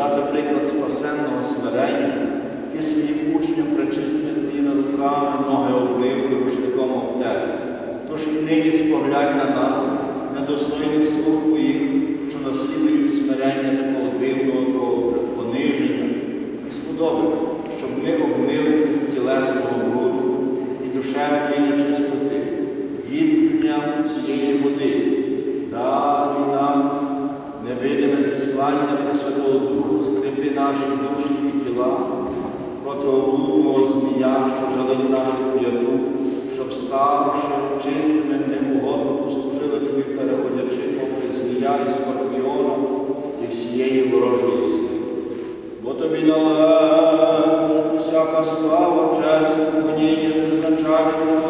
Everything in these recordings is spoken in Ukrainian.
дати приклад спасенного смирення, ти своїм учням причистими твоїми руками ноги обмив і рушником обтер. Тож і нині споглянь на нас, недостойних слуг твоїх, що наслідують смирення такого дивного твого пониження, і сподобай, щоб ми обмилися з тілесного бруду і душевної нечистоти, гідням цієї води, дай нам невидиме зіслання Пресвятого Духу скріпи наші душі і тіла, проти облудного змія, що жалить нашу п'яту, щоб ставши чистими, неугодно послужили тобі, переходячи попри змія і скорпіона і всієї ворожої сили. Бо тобі належить всяка слава, честь, поклоніння, визначальним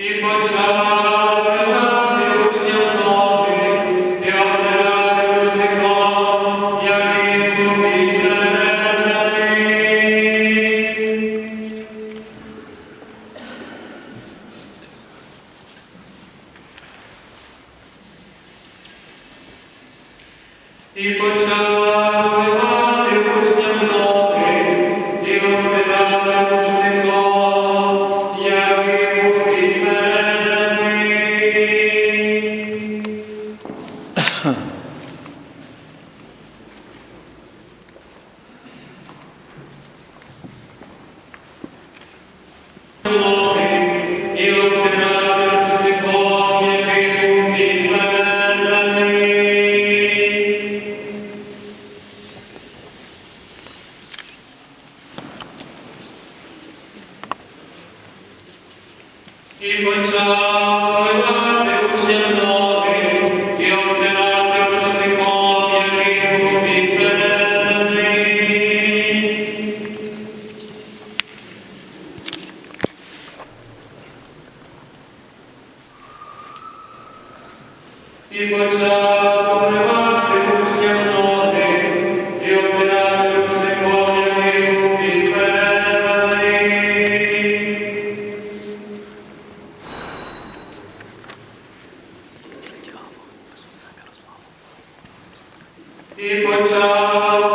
І почав і почав.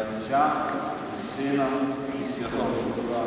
Отця, Сина і Святого Духа.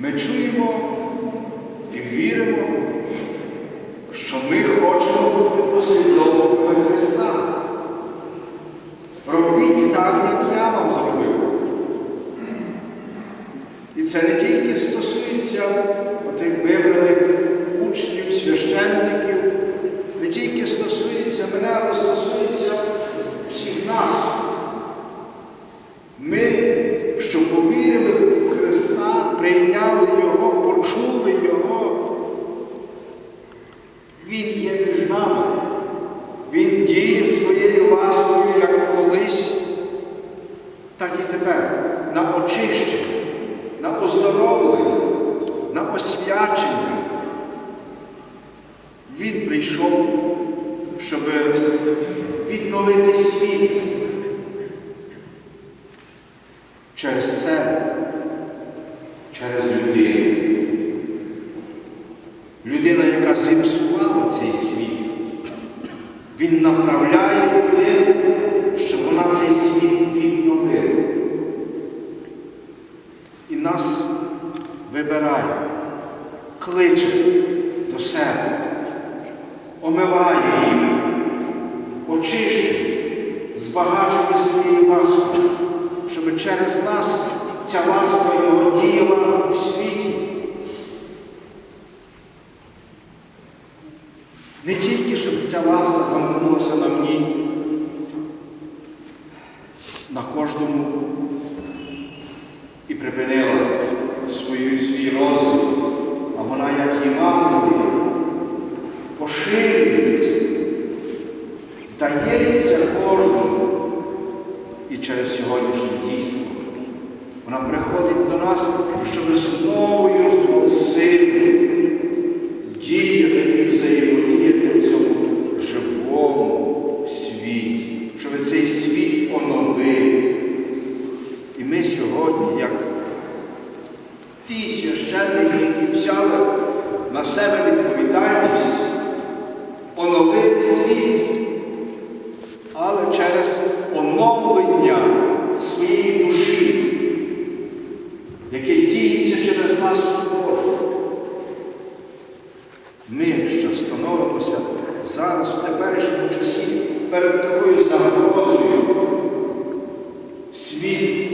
Ми чуємо і віримо, що ми хочемо бути послідовниками Христа. Робіть так, як я вам зробив. І це не тільки стосується тих вибраних учнів, священників, не тільки стосується мене, але стосується всіх нас. прийшов, щоб відновити світ. Через себе, через людину. Людина, яка зіпсувала цей світ, він направляє туди. на кожному і припинила свій, свій розум, а вона, як Євангелія, поширюється, дається кожному і через сьогоднішнє дійство. Вона приходить до нас, щоб знову і розголосити. яке діється через нас у Божу. Ми, що становимося зараз в теперішньому часі перед такою загрозою, світ.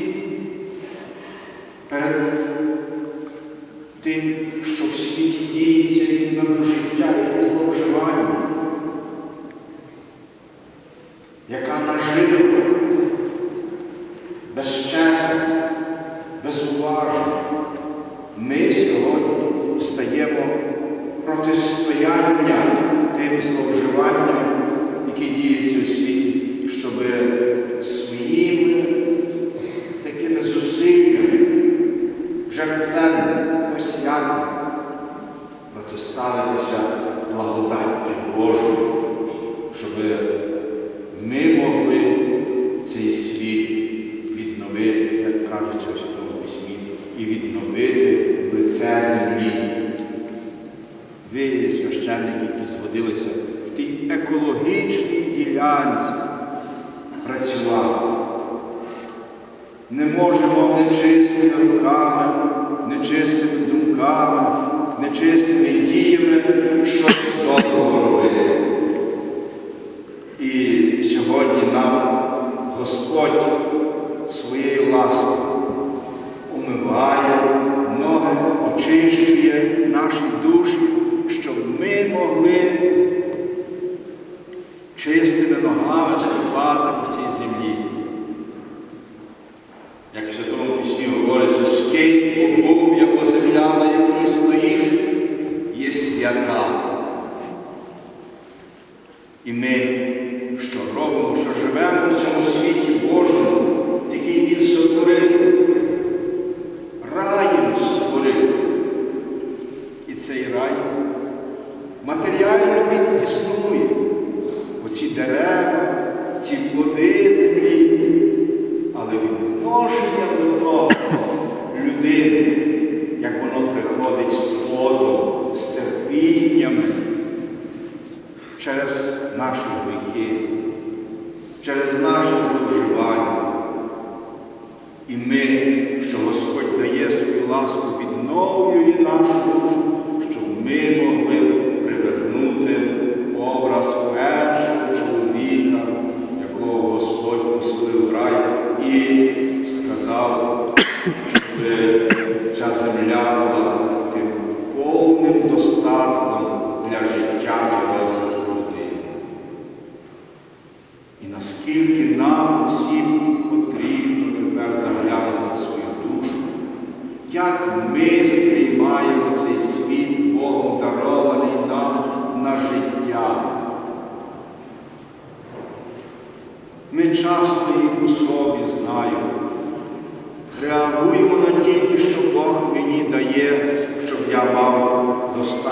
благодаттю Божою, щоб ми могли цей світ відновити, як кажуть у Святому Письмі, і відновити лице землі. Ви, священники, які згодилися в тій екологічній ділянці працювати. Не можемо нечистими руками, нечистими думками, нечистими діями. ласку відновлює нашу душу, щоб ми могли.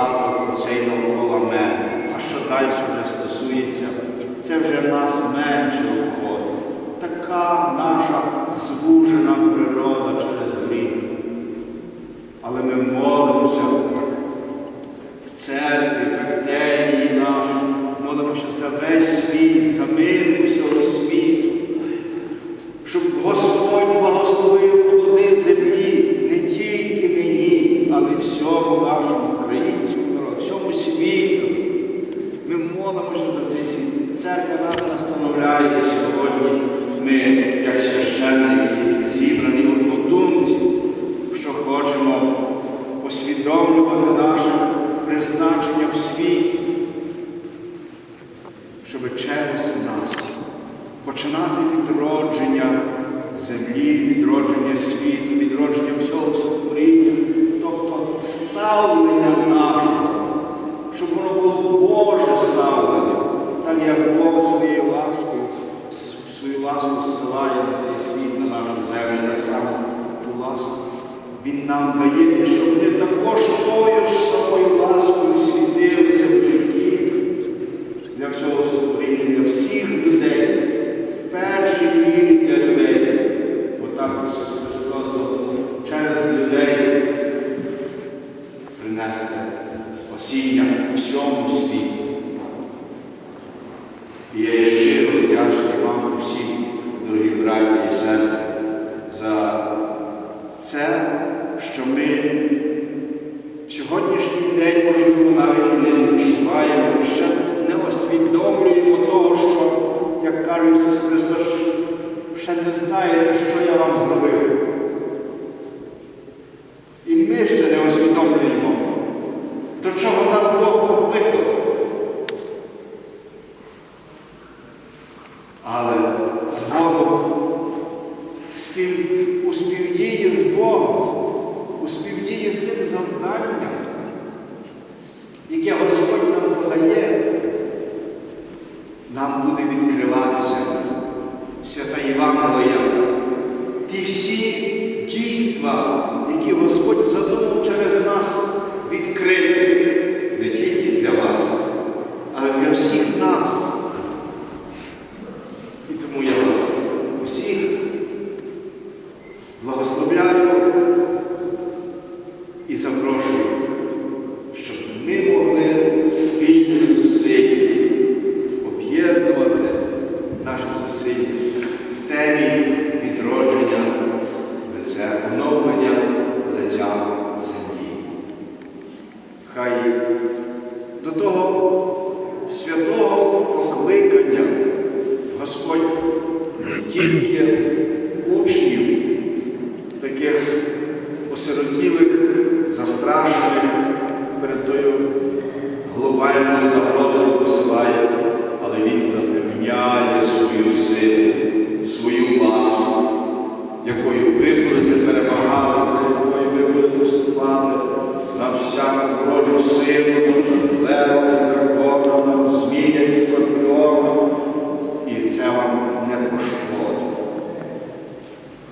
багато оцей навколо мене. А що далі вже стосується, це вже в нас менше входить. Така наша звужена природа через гріх. Але ми молимося в церкві. Воскрес нас, починати відродження землі, відродження світу, відродження всього сотворіння, тобто ставлення нашого, щоб воно було Боже ставлення, так як Бог своєю ласкою, свою ласку зсилає на цей світ, на нашу землю, так само ту ласку. Він нам дає, щоб ми також тою самою ласкою світили. це, що ми в сьогоднішній день, можливо, навіть і не відчуваємо, ще не освідомлюємо того, що, як каже Ісус Христос, ще не знаєте, що я вам зробив. силу, левом, драконом, змія і скорпіоном, і це вам не пошкодить.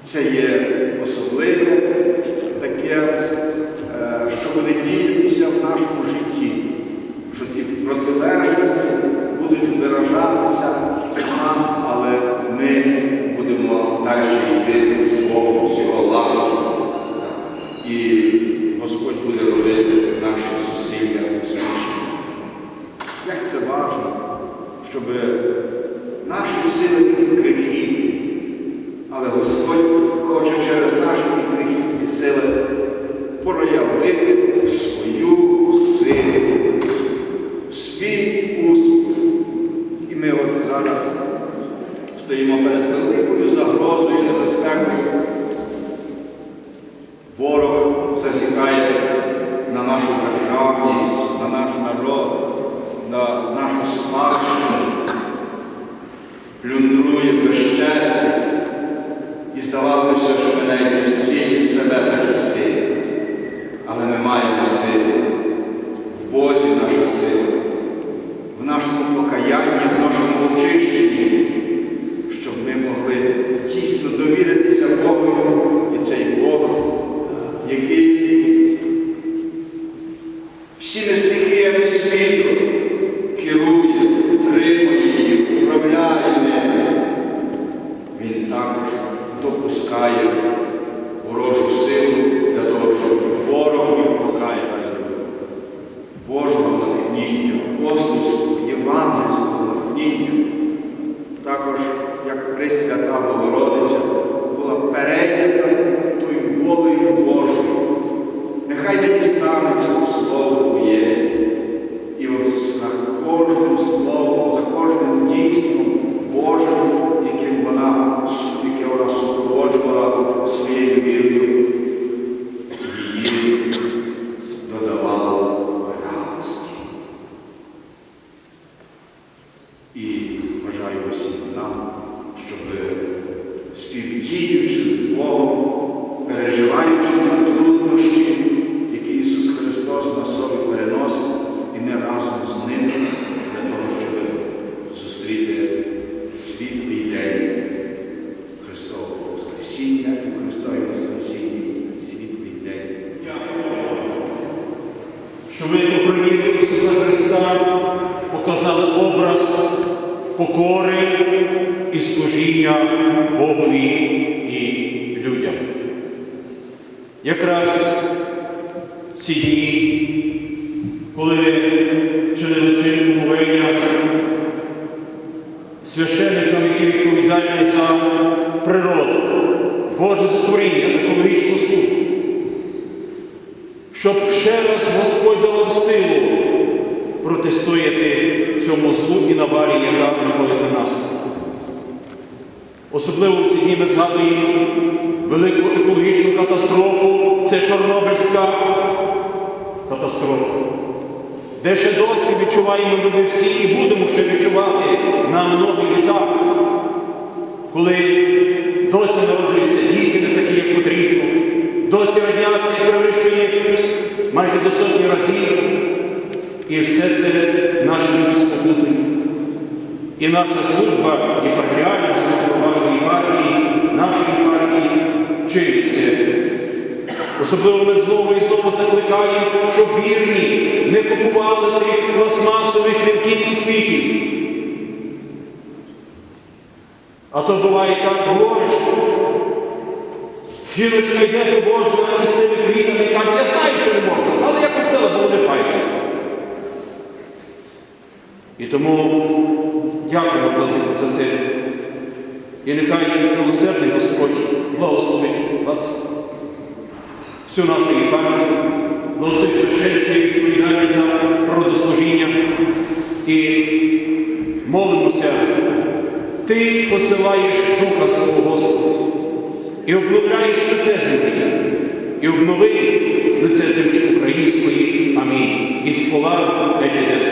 Це є Господь хоче через наші і прихідні сили проявити свою. І бажаю усім нам, щоб співдіючи з Богом, переживаючи труднощі, природу, Боже затворіння, екологічну службу, щоб ще раз Господь дав силу протистояти цьому злу і навалі, яка приходить на нас. Особливо в ці дні ми згадуємо велику екологічну катастрофу, це Чорнобильська катастрофа, де ще досі відчуваємо люди всі і будемо ще відчувати на многі літа, коли досі народжуються діти не такі, як потрібно, досі радіація перевищує майже до сотні разів. І все це наші спокути. І наша служба, єпархіальна служба вашої єпархії, нашої єпархії вчиться. Особливо ми знову і знову закликаємо, щоб вірні не купували тих пластмасових вінків і квітів. А то буває так говориш, жіночка йде побожна із тими квітами і каже, я знаю, що не можна, але я купила, бо вони файні. І тому дякую Владику за це. І нехай милосердний Господь благословить вас, всю нашу єпархію, благословить священників, відповідальні за природослужіння. І молимося, Ти посилаєш Духа свого Господа і обновляєш лице землі, і обнови лице землі української. Амінь. І спола Етідеса.